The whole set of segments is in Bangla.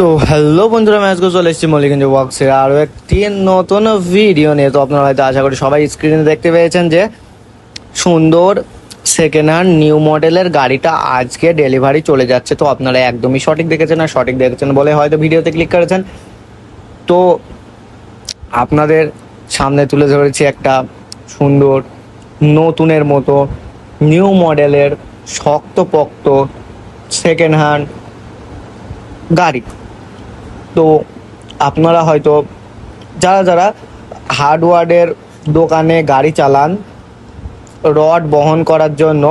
তো হ্যালো বন্ধুরা ম্যাচ গো চলে এসেছি মল্লিকগঞ্জ ওয়ার্কসের আরও একটি নতুন ভিডিও নিয়ে। তো আপনারা হয়তো আশা করি সবাই স্ক্রিনে দেখতে পেয়েছেন যে সুন্দর সেকেন্ড হ্যান্ড নিউ মডেলের গাড়িটা আজকে ডেলিভারি চলে যাচ্ছে। তো আপনারা একদমই সঠিক দেখেছেন আর সঠিক দেখেছেন বলে হয়তো ভিডিওতে ক্লিক করেছেন। তো আপনাদের সামনে তুলে ধরেছি একটা সুন্দর নতুনের মতো নিউ মডেলের শক্তপোক্ত সেকেন্ড হ্যান্ড গাড়ি। তো আপনারা হয়তো, যারা যারা হার্ডওয়ার্ডের দোকানে গাড়ি চালান, রড বহন করার জন্য,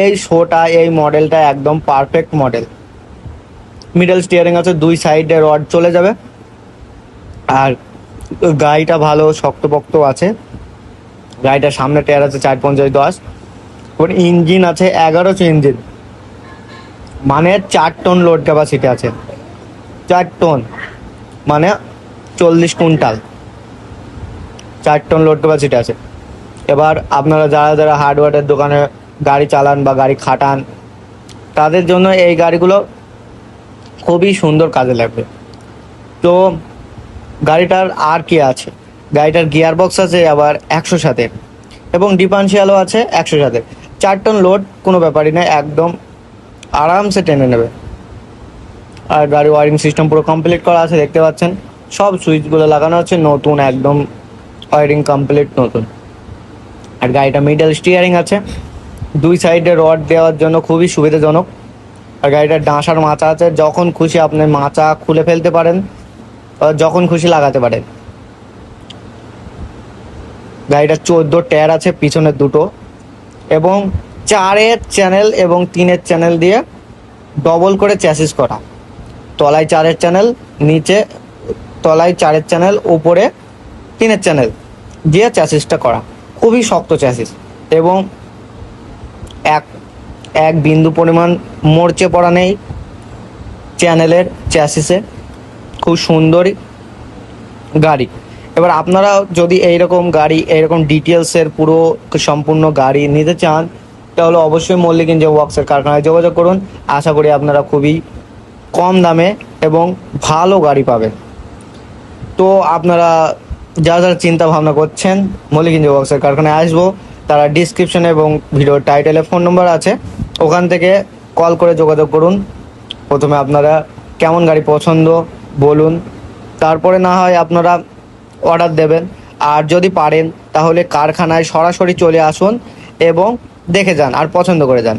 এই শোটা, এই মডেলটা একদম পারফেক্ট মডেল মিডল স্টিয়ারিং আছে, দুই সাইডে রড চলে যাবে। আর গাড়িটা ভালো, শক্তপোক্ত আছে। গাড়িটার সামনে টায়ার আছে, চার পঞ্চাশ দশ। ওর ইঞ্জিন আছে, এগারোশো ইঞ্জিন মানে চার টন লোড ক্যাপাসিটি আছে। চার টন মানে চল্লিশ কুইন্টাল। চার টন লোড ক্যাপাসিটি আছে। এবার আপনারা যারা যারা হার্ডওয়ারের দোকানে গাড়ি চালান বা গাড়ি খাটান, তাদের জন্য এই গাড়িগুলো খুবই সুন্দর কাজে লাগবে। তো গাড়িটার আর কি আছে? গাড়িটার গিয়ার বক্স আছে আবার একশো সাথে এবং ডিফারেন্সিয়ালও আছে একশো সাথে চার টন লোড কোনো ব্যাপারই না, একদম আরামসে টেনে নেবে। আর গাড়ি ওয়ারিং সিস্টেম পুরো কমপ্লিট করা আছে, দেখতে পাচ্ছেন? সব সুইচগুলো লাগানো আছে, নতুন, একদম ওয়ারিং কমপ্লিট নতুন। আর গাড়িটা মিডল স্টিয়ারিং আছে। দুই সাইডে রড দেওয়ার জন্য খুবই সুবিধাজনক। আর গাড়িটার ডাঁসার মাচা আছে, যখন খুশি আপনি মাচা খুলে ফেলতে পারেন যখন খুশি লাগাতে পারেন। গাড়িটার চোদ্দ টায়ার আছে পিছনের দুটো। এবং চারের চ্যানেল এবং তিনের চ্যানেল দিয়ে ডবল করে চ্যাসিস করা। তলায় চারের চ্যানেল নিচে তলায় চারের চ্যানেল উপরে তিনের চ্যানেল দিয়ে চ্যাসিসটা করা, খুবই শক্ত চ্যাসিস এবং এক এক বিন্দু পরিমাণ মরচে পড়া নেই। চ্যানেলের চ্যাসিসে খুব সুন্দরই গাড়ি। এবার আপনারা যদি এইরকম গাড়ি, এইরকম ডিটেলসের পুরো সম্পূর্ণ গাড়ি নিতে চান, তাহলে অবশ্যই মল্লিক ইঞ্জিন ওয়ার্কসের কারখানায় যোগাযোগ করুন। আশা করি আপনারা খুবই কম দামে এবং ভালো গাড়ি পাবেন তো আপনারা যারা যারা চিন্তা ভাবনা করছেন, মল্লিক ইঞ্জিন ওয়ার্কসের কারখানায় আসব, তারা ডিসক্রিপশনে এবং ভিডিওর টাইটেলে ফোন নম্বর আছে। ওখান থেকে কল করে যোগাযোগ করুন। প্রথমে আপনারা কেমন গাড়ি পছন্দ বলুন। তারপরে না হয় আপনারা অর্ডার দেবেন। আর যদি পারেন, তাহলে কারখানায় সরাসরি চলে আসুন এবং দেখে যান আর পছন্দ করে যান।